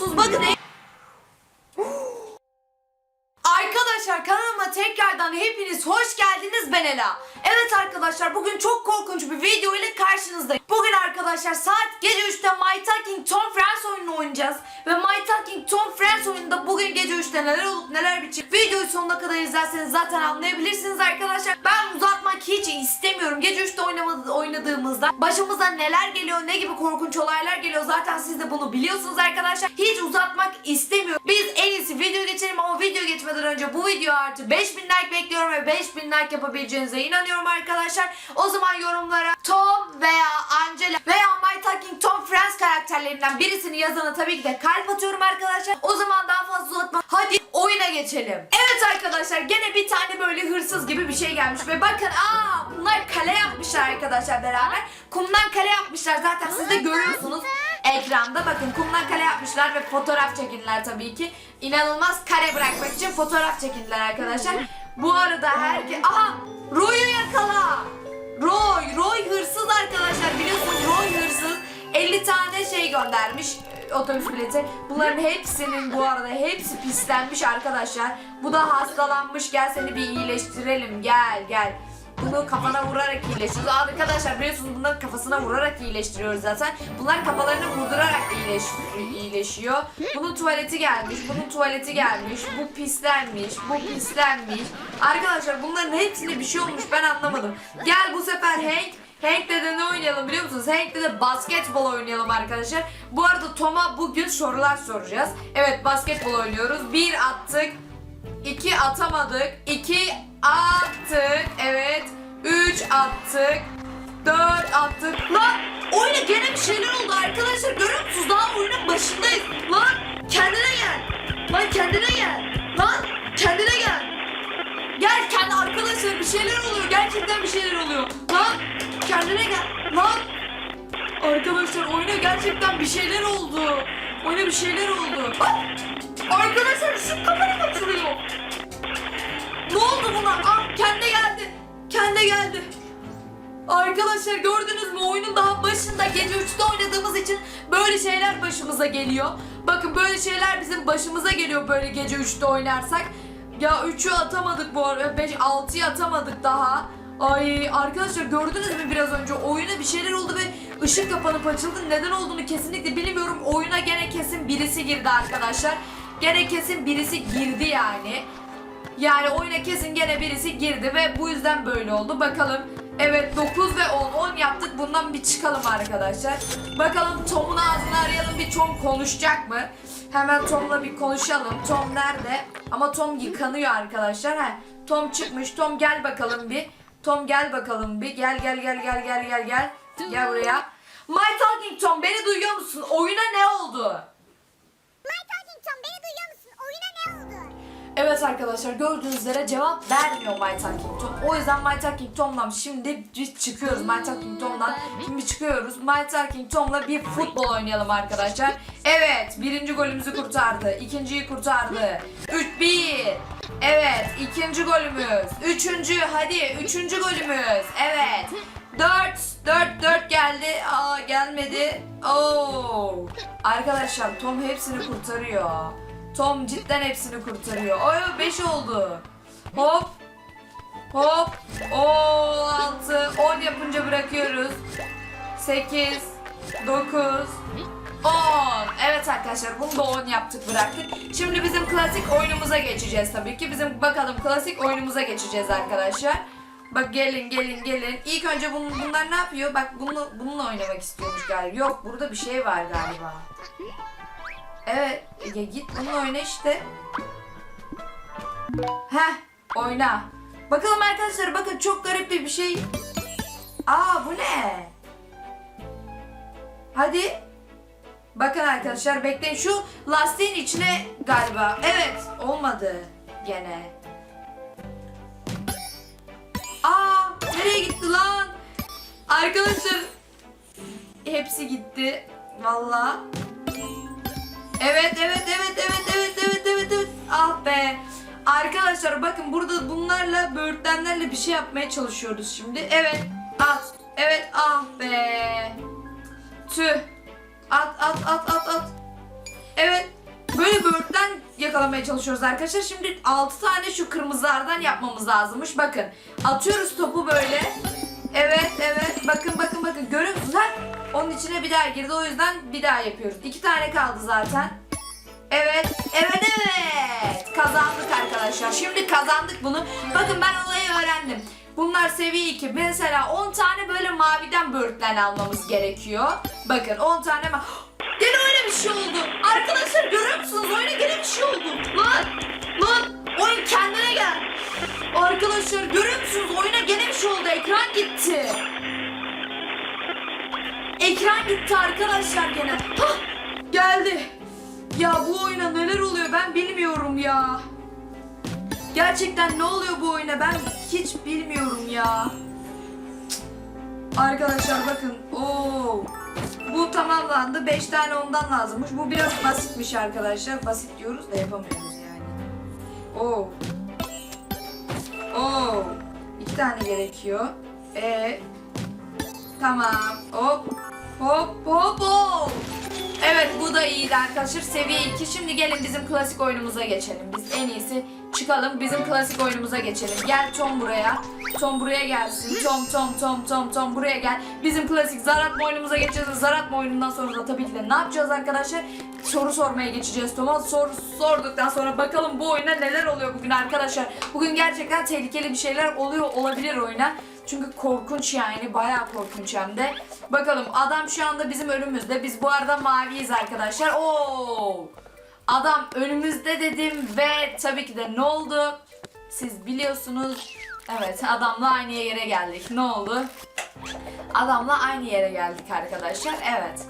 musunuz? Bakın Arkadaşlar kanalıma tekrardan hepiniz hoş geldiniz ben Ela. Evet arkadaşlar bugün çok korkunç bir video ile karşınızdayım. Bugün arkadaşlar saat gece 3'te My Talking Tom Friends oyununu oynayacağız. Ve My Talking Tom Friends oyununda bugün gece 3'te neler olup neler bitecek. Videoyu sonuna kadar izlerseniz zaten anlayabilirsiniz arkadaşlar. Ben uzatmak hiç istemiyorum. Gece 3'te oynamadı- oynadığımızda başımıza neler geliyor, ne gibi korkunç olaylar geliyor. Zaten siz de bunu biliyorsunuz arkadaşlar. Hiç uzatmak istemiyorum. Biz en iyisi video geçelim ama video geçmeden önce bu video artı 5000 like bekliyorum ve 5000 like yapabileceğinize inanıyorum arkadaşlar. O zaman yorumlara Tom veya Angela veya My Talking Tom Friends karakterlerinden birisini yazana tabii ki de kalp atıyorum arkadaşlar. O zaman daha fazla uzatma. Hadi oyuna geçelim. Evet arkadaşlar gene bir tane böyle hırsız gibi bir şey gelmiş ve bakın aa bunlar kale yapmışlar arkadaşlar beraber. Kumdan kale yapmışlar zaten siz de görüyorsunuz ekranda bakın kumdan kale yapmışlar ve fotoğraf çekindiler tabii ki. İnanılmaz kare bırakmak için fotoğraf çekindiler arkadaşlar. Bu arada herkes... Aha! Roy'u yakala! Roy! Roy hırsız arkadaşlar biliyorsunuz Roy hırsız. 50 tane şey göndermiş e, otobüs bileti. Bunların hepsinin bu arada hepsi pislenmiş arkadaşlar. Bu da hastalanmış. Gel seni bir iyileştirelim. Gel gel. Bunu kafana vurarak iyileştiriyoruz. Arkadaşlar biliyorsunuz bunları kafasına vurarak iyileştiriyoruz zaten. Bunlar kafalarını vurdurarak iyileş, iyileşiyor. Bunun tuvaleti gelmiş, bunun tuvaleti gelmiş, bu pislenmiş, bu pislenmiş. Arkadaşlar bunların hepsine bir şey olmuş ben anlamadım. Gel bu sefer Hank Hank'le de ne oynayalım biliyor musunuz? Hank'le de basketbol oynayalım arkadaşlar. Bu arada Tom'a bugün sorular soracağız. Evet basketbol oynuyoruz. Bir attık. 2 atamadık. 2 attık. Evet. 3 attık. 4 attık. Lan oyuna gene bir şeyler oldu arkadaşlar. Görüyor musunuz? Daha oyunun başındayız. Lan kendine gel. Lan kendine gel. Lan kendine gel. Gel kendi arkadaşlar bir şeyler oluyor. Gerçekten bir şeyler oluyor. Lan kendine gel. Lan Arkadaşlar oyuna gerçekten bir şeyler oldu. Oyuna bir şeyler oldu. Ah! Arkadaşlar şu kamerayı açılıyor. Ne oldu buna? Ah kendi geldi. Kendi geldi. Arkadaşlar gördünüz mü oyunun daha başında gece 3'te oynadığımız için böyle şeyler başımıza geliyor. Bakın böyle şeyler bizim başımıza geliyor böyle gece 3'te oynarsak. Ya 3'ü atamadık bu arada. 5 6'yı atamadık daha. Ay arkadaşlar gördünüz mü biraz önce oyuna bir şeyler oldu ve ışık kapanıp açıldı. Neden olduğunu kesinlikle bilmiyorum. Oyuna gene kesin birisi girdi arkadaşlar. Gene kesin birisi girdi yani. Yani oyuna kesin gene birisi girdi ve bu yüzden böyle oldu. Bakalım. Evet 9 ve 10. 10 yaptık. Bundan bir çıkalım arkadaşlar. Bakalım Tom'un ağzını arayalım. Bir Tom konuşacak mı? Hemen Tom'la bir konuşalım. Tom nerede? Ama Tom yıkanıyor arkadaşlar. He. Tom çıkmış. Tom gel bakalım bir. Tom gel bakalım bir. Gel gel gel gel gel gel gel. Gel buraya. My Talking Tom beni duyuyor musun? Oyuna ne oldu? Evet arkadaşlar gördüğünüz üzere cevap vermiyor My Talking Tom. O yüzden My Talking Tom'dan şimdi biz çıkıyoruz. My Talking Tom'dan şimdi çıkıyoruz. My Talking Tom'la bir futbol oynayalım arkadaşlar. Evet birinci golümüzü kurtardı. ikinciyi kurtardı. 3-1. Evet ikinci golümüz. Üçüncü hadi üçüncü golümüz. Evet. 4 4 4 geldi. Aa gelmedi. Oo. Arkadaşlar Tom hepsini kurtarıyor. Tom cidden hepsini kurtarıyor. Oy 5 oldu. Hop. Hop. O 6 10 yapınca bırakıyoruz. 8 9 10. Evet arkadaşlar bunu da 10 yaptık bıraktık. Şimdi bizim klasik oyunumuza geçeceğiz tabii ki. Bizim bakalım klasik oyunumuza geçeceğiz arkadaşlar. Bak gelin gelin gelin. İlk önce bun, bunlar ne yapıyor? Bak bunu bununla oynamak istiyormuş galiba. Yok burada bir şey var galiba. Evet. Ya git bununla oyna işte. Heh. Oyna. Bakalım arkadaşlar bakın çok garip bir şey. Aa bu ne? Hadi. Bakın arkadaşlar bekleyin şu lastiğin içine galiba. Evet olmadı gene. Aa nereye gitti lan? Arkadaşlar hepsi gitti. Vallahi. Evet evet evet evet evet evet evet evet. Ah be. Arkadaşlar bakın burada bunlarla böğürtlenlerle bir şey yapmaya çalışıyoruz şimdi. Evet. At. Evet ah be. Tüh. At at at at at. Evet yakalamaya çalışıyoruz arkadaşlar. Şimdi 6 tane şu kırmızılardan yapmamız lazımmış. Bakın atıyoruz topu böyle. Evet evet bakın bakın bakın görüyor musunuz? Onun içine bir daha girdi o yüzden bir daha yapıyoruz. 2 tane kaldı zaten. Evet, evet, evet. Kazandık arkadaşlar. Şimdi kazandık bunu. Bakın ben olayı öğrendim. Bunlar seviye 2. Mesela 10 tane böyle maviden böğürtlen almamız gerekiyor. Bakın 10 tane ma... Gene öyle bir şey oldu. Arkadaşlar görüyor musunuz? Oyuna gene bir şey oldu. Lan! Lan! Oyun kendine gel. Arkadaşlar görüyor musunuz? Oyuna gene bir şey oldu. Ekran gitti. Ekran gitti arkadaşlar gene. Hah! Geldi. Ya bu oyuna neler oluyor ben bilmiyorum ya. Gerçekten ne oluyor bu oyuna ben hiç bilmiyorum ya. Arkadaşlar bakın. Oo. Bu tamamlandı. 5 tane ondan lazımmış. Bu biraz basitmiş arkadaşlar. Basit diyoruz da yapamıyoruz yani. Oo. Oo. İki tane gerekiyor. E Tamam. Hop. Hop iyiydi arkadaşlar. Seviye 2. Şimdi gelin bizim klasik oyunumuza geçelim. Biz en iyisi çıkalım bizim klasik oyunumuza geçelim. Gel Tom buraya. Tom buraya gelsin. Tom Tom Tom Tom Tom buraya gel. Bizim klasik Zarat oyunumuza geçeceğiz. Zarat oyunundan sonra da tabii ki de ne yapacağız arkadaşlar? Soru sormaya geçeceğiz Tom'a. Soru sorduktan sonra bakalım bu oyuna neler oluyor bugün arkadaşlar. Bugün gerçekten tehlikeli bir şeyler oluyor olabilir oyuna. Çünkü korkunç yani bayağı korkunç hem de. Bakalım adam şu anda bizim önümüzde. Biz bu arada maviyiz arkadaşlar. Oo! Adam önümüzde dedim ve tabii ki de ne oldu? Siz biliyorsunuz. Evet adamla aynı yere geldik. Ne oldu? Adamla aynı yere geldik arkadaşlar. Evet.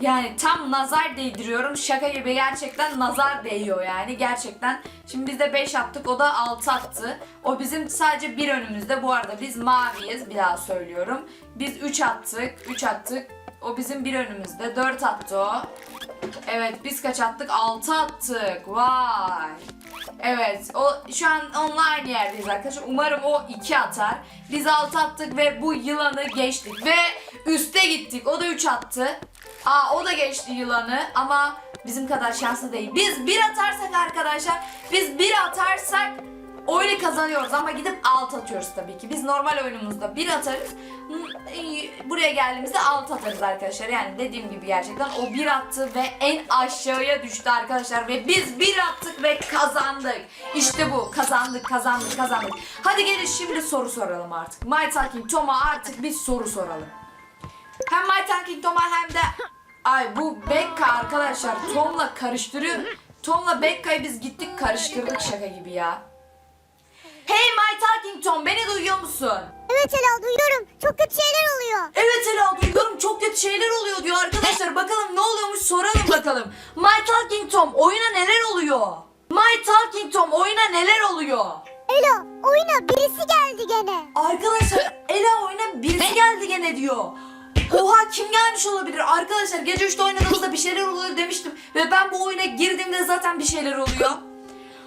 Yani tam nazar değdiriyorum. Şaka gibi gerçekten nazar değiyor yani. Gerçekten. Şimdi biz de 5 attık. O da 6 attı. O bizim sadece bir önümüzde. Bu arada biz maviyiz. Bir daha söylüyorum. Biz 3 attık. 3 attık. O bizim bir önümüzde. 4 attı o. Evet biz kaç attık? 6 attık. Vay. Evet o şu an onunla aynı yerdeyiz arkadaşlar. Umarım o 2 atar. Biz 6 attık ve bu yılanı geçtik. Ve üste gittik. O da 3 attı. Aa o da geçti yılanı ama bizim kadar şanslı değil. Biz 1 atarsak arkadaşlar biz 1 atarsak oyunu kazanıyoruz ama gidip alt atıyoruz tabii ki. Biz normal oyunumuzda bir atarız. Hmm, Buraya geldiğimizde alt atarız arkadaşlar. Yani dediğim gibi gerçekten o bir attı ve en aşağıya düştü arkadaşlar. Ve biz bir attık ve kazandık. İşte bu. Kazandık, kazandık, kazandık. Hadi gelin şimdi soru soralım artık. My Talking Tom'a artık bir soru soralım. Hem My Talking Tom'a hem de... Ay bu Becca arkadaşlar Tom'la karıştırıyor. Tom'la Becca'yı biz gittik karıştırdık şaka gibi ya. Hey My Talking Tom beni duyuyor musun? Evet Ela duyuyorum. Çok kötü şeyler oluyor. Evet Ela duyuyorum çok kötü şeyler oluyor diyor arkadaşlar. Bakalım ne oluyormuş soralım bakalım. My Talking Tom oyuna neler oluyor? My Talking Tom oyuna neler oluyor? Ela oyuna birisi geldi gene. Arkadaşlar Ela oyuna birisi geldi gene diyor. Oha kim gelmiş olabilir? Arkadaşlar gece 3'te oynadığımızda bir şeyler oluyor demiştim. Ve ben bu oyuna girdiğimde zaten bir şeyler oluyor.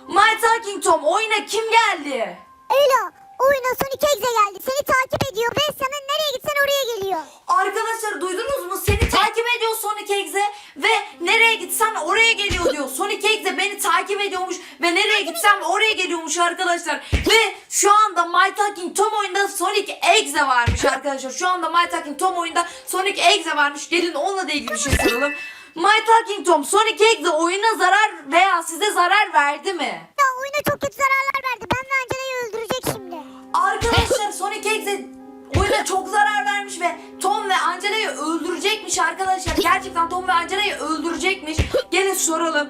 My Talking Tom oyuna kim geldi? Ela oyuna Sonic Exe geldi. Seni takip ediyor ve sana nereye gitsen oraya geliyor. Arkadaşlar duydunuz mu? Seni takip ediyor Sonic Exe ve nereye gitsen oraya geliyor diyor. Sonic Exe beni takip ediyormuş ve nereye gitsem oraya geliyormuş arkadaşlar. Ve şu anda My Talking Tom oyunda Sonic Exe varmış arkadaşlar. Şu anda My Talking Tom oyunda Sonic Exe varmış. Gelin onunla da ilgili bir şey soralım. My Talking Tom Sonic Exe oyuna zarar veya size zarar verdi mi? Ya oyuna çok kötü zararlar verdi. Ben ve Angela'yı öldürecek. Arkadaşlar Sonic Exe oyuna çok zarar vermiş ve Tom ve Angela'yı öldürecekmiş arkadaşlar. Gerçekten Tom ve Angela'yı öldürecekmiş. Gelin soralım.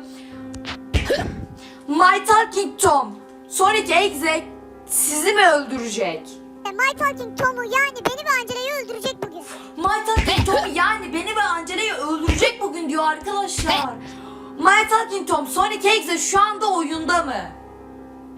My Talking Tom, Sonic Exe sizi mi öldürecek? E, My Talking Tom'u yani beni ve Angela'yı öldürecek bugün. My Talking Tom yani beni ve Angela'yı öldürecek bugün diyor arkadaşlar. My Talking Tom, Sonic Exe şu anda oyunda mı?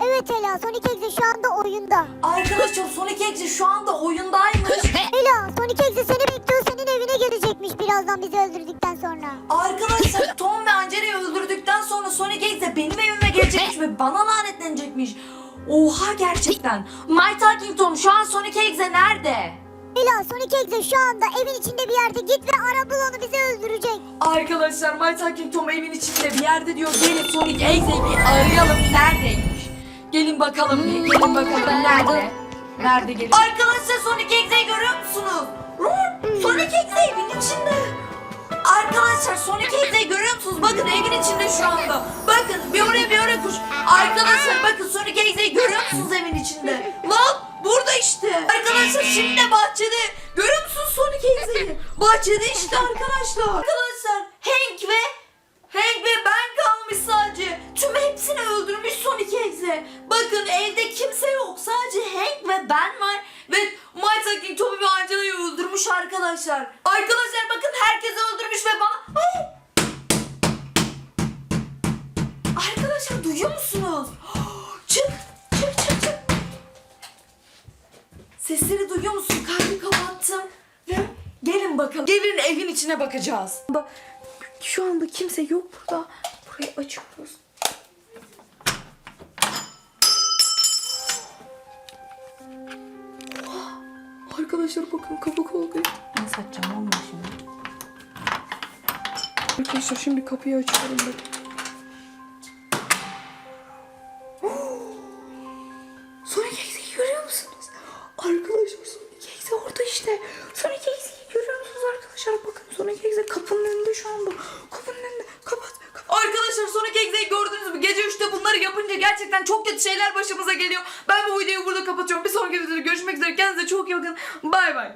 Evet Ela Sonic Exe şu anda oyunda. Arkadaşlar Sonic Exe şu anda oyundaymış. Ela Sonic Exe seni bekliyor senin evine gelecekmiş birazdan bizi öldürdükten sonra. Arkadaşlar Tom ve Angela'yı öldürdükten sonra Sonic Exe benim evime gelecekmiş ve bana lanetlenecekmiş. Oha gerçekten. My Talking Tom şu an Sonic Exe nerede? Ela Sonic Exe şu anda evin içinde bir yerde git ve ara bul onu bizi öldürecek. Arkadaşlar My Talking Tom evin içinde bir yerde diyor. Gelin Sonic Exe'yi bir arayalım. Neredeymiş? Gelin bakalım bir. Gelin bakalım nerede? Nerede gelin? Arkadaşlar Sonic Exe'yi görüyor musunuz? Sonic Exe evin içinde. Arkadaşlar Sonic Exe'yi görüyor musunuz? Bakın evin içinde şu anda. Bakın bir oraya bir oraya kuş. Arkadaşlar bakın Sonic Exe'yi görüyor musunuz evin içinde? Lan burada işte. Arkadaşlar şimdi de bahçede. Görüyor musunuz Sonic Exe'yi? Bahçede işte. Arkadaşlar Sonic Exe. Bakın evde kimse yok. Sadece Hank ve ben var. Ve My Talking Tommy ve Angela'yı öldürmüş arkadaşlar. Arkadaşlar bakın herkesi öldürmüş ve bana... Ay! Arkadaşlar duyuyor musunuz? Çık, çık, çık, çık. Sesleri duyuyor musun? Kalbi kapattım. Ve gelin bakalım. Gelin evin içine bakacağız. Ba- Şu anda kimse yok burada. Burayı açıyoruz. Arkadaşlar bakın kapı kalkıyor. Ben satacağım olmuyor şimdi. Arkadaşlar şimdi kapıyı açıyorum bakın. Sonic gerçekten çok kötü şeyler başımıza geliyor. Ben bu videoyu burada kapatıyorum. Bir sonraki videoda görüşmek üzere. Kendinize çok iyi bakın. Bay bay.